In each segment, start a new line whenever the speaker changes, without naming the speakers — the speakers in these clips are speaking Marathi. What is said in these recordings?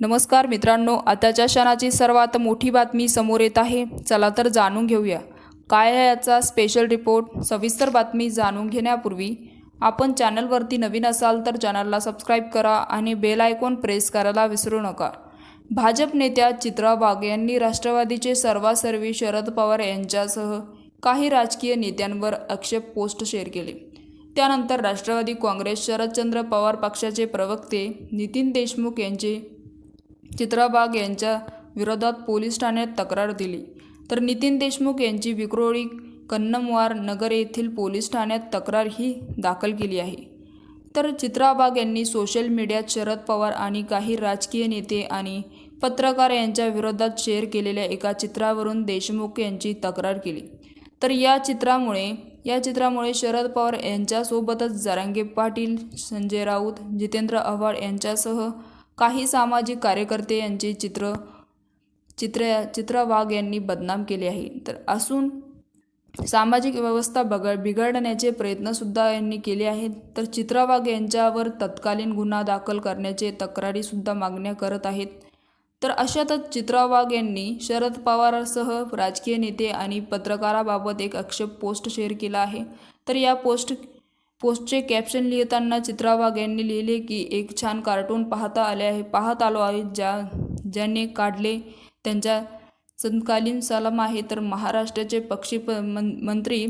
नमस्कार मित्रांनो आताच्या क्षणाची सर्वात मोठी बातमी समोर येत आहे. चला तर जाणून घेऊया. काय आहे याचा स्पेशल रिपोर्ट सविस्तर बातमी जाणून घेण्यापूर्वी आपण चॅनलवरती नवीन असाल तर चॅनलला सबस्क्राईब करा आणि बेल आयकॉन प्रेस करायला विसरू नका. भाजप नेत्या चित्रा वाघ यांनी राष्ट्रवादीचे सर्वासर्वी शरद पवार यांच्यासह काही राजकीय नेत्यांवर आक्षेप पोस्ट शेअर केले. त्यानंतर राष्ट्रवादी काँग्रेस शरदचंद्र पवार पक्षाचे प्रवक्ते नितीन देशमुख यांचे चित्राबाग यांच्या विरोधात पोलीस ठाण्यात तक्रार दिली. तर नितीन देशमुख यांची विक्रोळी कन्नमवार नगर येथील पोलीस ठाण्यात तक्रार ही दाखल केली आहे. तर चित्राबाग यांनी सोशल मीडियात शरद पवार आणि काही राजकीय नेते आणि पत्रकार यांच्या विरोधात शेअर केलेल्या एका चित्रावरून देशमुख यांची तक्रार केली. तर या चित्रामुळे या चित्रामुळे शरद पवार यांच्यासोबतच जरांगे पाटील संजय राऊत जितेंद्र आव्हाड यांच्यासह काही सामाजिक कार्यकर्ते यांचे चित्र चित्र चित्रा वाघ यांनी बदनाम केले आहे. तर असून सामाजिक व्यवस्था बगड बिघडण्याचे प्रयत्नसुद्धा यांनी केले आहेत. तर चित्रा वाघ यांच्यावर तत्कालीन गुन्हा दाखल करण्याचे तक्रारीसुद्धा मागण्या करत आहेत. तर अशातच चित्रा वाघ यांनी शरद पवारसह राजकीय नेते आणि पत्रकाराबाबत एक आक्षेप पोस्ट शेअर केला आहे. तर या पोस्ट पोस्टचे कॅप्शन लिहिताना चित्रा वाघ यांनी लिहिले की एक छान कार्टून पाहता आले आहे. पाहत आलो आहे ज्या ज्यांनी काढले त्यांच्या समकालीन सलाम आहे. तर महाराष्ट्राचे पक्षी प मन मंत्री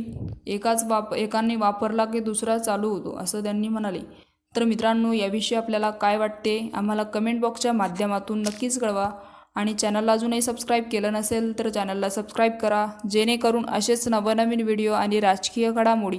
एकाच वाप एकाने वापरला की दुसरा चालू होतो असं त्यांनी म्हणाले. तर मित्रांनो याविषयी आपल्याला काय वाटते आम्हाला कमेंट बॉक्सच्या माध्यमातून नक्कीच कळवा. आणि चॅनलला अजूनही सबस्क्राईब केलं नसेल तर चॅनलला सबस्क्राईब करा. जेणेकरून असेच नवनवीन व्हिडिओ आणि राजकीय घडामोडी